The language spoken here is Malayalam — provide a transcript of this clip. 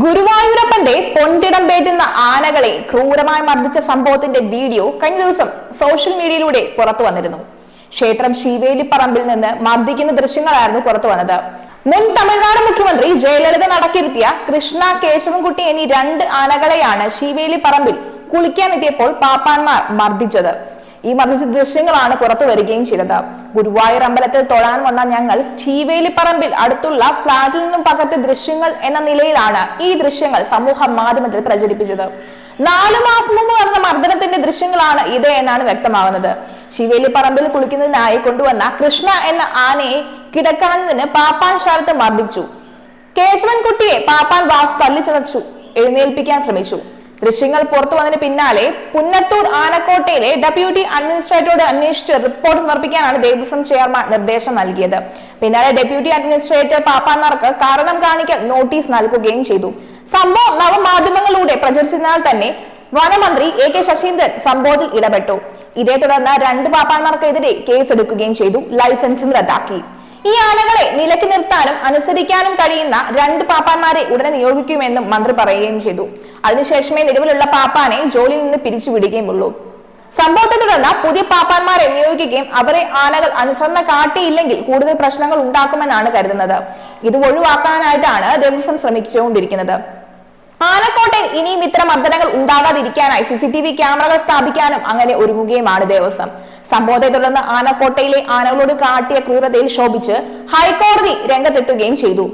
ഗുരുവായൂരപ്പന്റെ പൊണ്ടിടം പേറ്റുന്ന ആനകളെ ക്രൂരമായി മർദ്ദിച്ച സംഭവത്തിന്റെ വീഡിയോ കഴിഞ്ഞ ദിവസം സോഷ്യൽ മീഡിയയിലൂടെ പുറത്തു വന്നിരുന്നു. ക്ഷേത്രം ശിവേലിപ്പറമ്പിൽ നിന്ന് മർദ്ദിക്കുന്ന ദൃശ്യങ്ങളായിരുന്നു പുറത്തു വന്നത്. മുൻ തമിഴ്നാട് മുഖ്യമന്ത്രി ജയലളിത നടക്കിരുത്തിയ കൃഷ്ണ കേശവൻകുട്ടി എന്നീ രണ്ട് ആനകളെയാണ് ശിവേലിപ്പറമ്പിൽ കുളിക്കാനെത്തിയപ്പോൾ പാപ്പാന്മാർ മർദ്ദിച്ചത്. ഈ മറിച്ച് ദൃശ്യങ്ങളാണ് പുറത്തു വരികയും ചെയ്തത്. ഗുരുവായൂർ അമ്പലത്തിൽ തൊഴാൻ വന്ന ഞങ്ങൾ ശ്രീവേലിപ്പറമ്പിൽ അടുത്തുള്ള ഫ്ളാറ്റിൽ നിന്നും പകർത്തിയ ദൃശ്യങ്ങൾ എന്ന നിലയിലാണ് ഈ ദൃശ്യങ്ങൾ സമൂഹ മാധ്യമത്തിൽ പ്രചരിപ്പിച്ചത്. നാലു മാസം മുമ്പ് നടന്ന മർദ്ദനത്തിന്റെ ദൃശ്യങ്ങളാണ് ഇത് എന്നാണ് വ്യക്തമാകുന്നത് ശിവേലിപ്പറമ്പിൽ കുളിക്കുന്നതിനായി കൊണ്ടുവന്ന കൃഷ്ണ എന്ന ആനയെ കിടക്കാനതിന് പാപ്പാൻ ശാലത്ത് മർദ്ദിച്ചു കേശവൻകുട്ടിയെ പാപ്പാൻ വാസു തല്ലിച്ചതച്ചു എഴുന്നേൽപ്പിക്കാൻ ശ്രമിച്ചു. ദൃശ്യങ്ങൾ പുറത്തു വന്നതിന് പിന്നാലെ പുന്നത്തൂർ ആനക്കോട്ടയിലെ ഡെപ്യൂട്ടി അഡ്മിനിസ്ട്രേറ്ററോട് അന്വേഷിച്ച് റിപ്പോർട്ട് സമർപ്പിക്കാനാണ് ദേവസ്വം ചെയർമാൻ നിർദ്ദേശം നൽകിയത്. പിന്നാലെ ഡെപ്യൂട്ടി അഡ്മിനിസ്ട്രേറ്റർ പാപ്പാന്മാർക്ക് കാരണം കാണിക്കൽ നോട്ടീസ് നൽകുകയും ചെയ്തു. സംഭവം നവമാധ്യമങ്ങളിലൂടെ പ്രചരിച്ചതിനാൽ തന്നെ വനമന്ത്രി എ കെ ശശീന്ദ്രൻ സംഭവത്തിൽ ഇടപെട്ടു. ഇതേ തുടർന്ന് രണ്ട് പാപ്പാന്മാർക്കെതിരെ കേസെടുക്കുകയും ചെയ്തു. ലൈസൻസും റദ്ദാക്കി. ഈ ആനകളെ നിലയ്ക്ക് നിർത്താനും അനുസരിക്കാനും കഴിയുന്ന രണ്ട് പാപ്പാന്മാരെ ഉടനെ നിയോഗിക്കുമെന്നും മന്ത്രി പറയുകയും ചെയ്തു. അതിനുശേഷമേ നിലവിലുള്ള പാപ്പാനെ ജോലിയിൽ നിന്ന് പിരിച്ചുവിടുകയുമുള്ളൂ സംഭവത്തെ തുടർന്ന് പുതിയ പാപ്പാന്മാരെ നിയോഗിക്കുകയും അവരെ ആനകൾ അനുസരണ കാട്ടിയില്ലെങ്കിൽ കൂടുതൽ പ്രശ്നങ്ങൾ ഉണ്ടാക്കുമെന്നാണ് കരുതുന്നത്. ഇത് ഒഴിവാക്കാനായിട്ടാണ് ദേവസ്വം ശ്രമിച്ചുകൊണ്ടിരിക്കുന്നത്. ആനക്കോട്ടയിൽ ഇനിയും ഇത്തരം മർദ്ദനങ്ങൾ ഉണ്ടാകാതിരിക്കാനായി സി സി ടി വി ക്യാമറകൾ സ്ഥാപിക്കാനും അങ്ങനെ ഒരുങ്ങുകയുമാണ് ദേവസ്വം. സംഭവത്തെ തുടർന്ന് ആനക്കോട്ടയിലെ ആനകളോട് കാട്ടിയ ക്രൂരതയിൽ ശോഭിച്ച് ഹൈക്കോടതി രംഗത്തെത്തുകയും ചെയ്തു.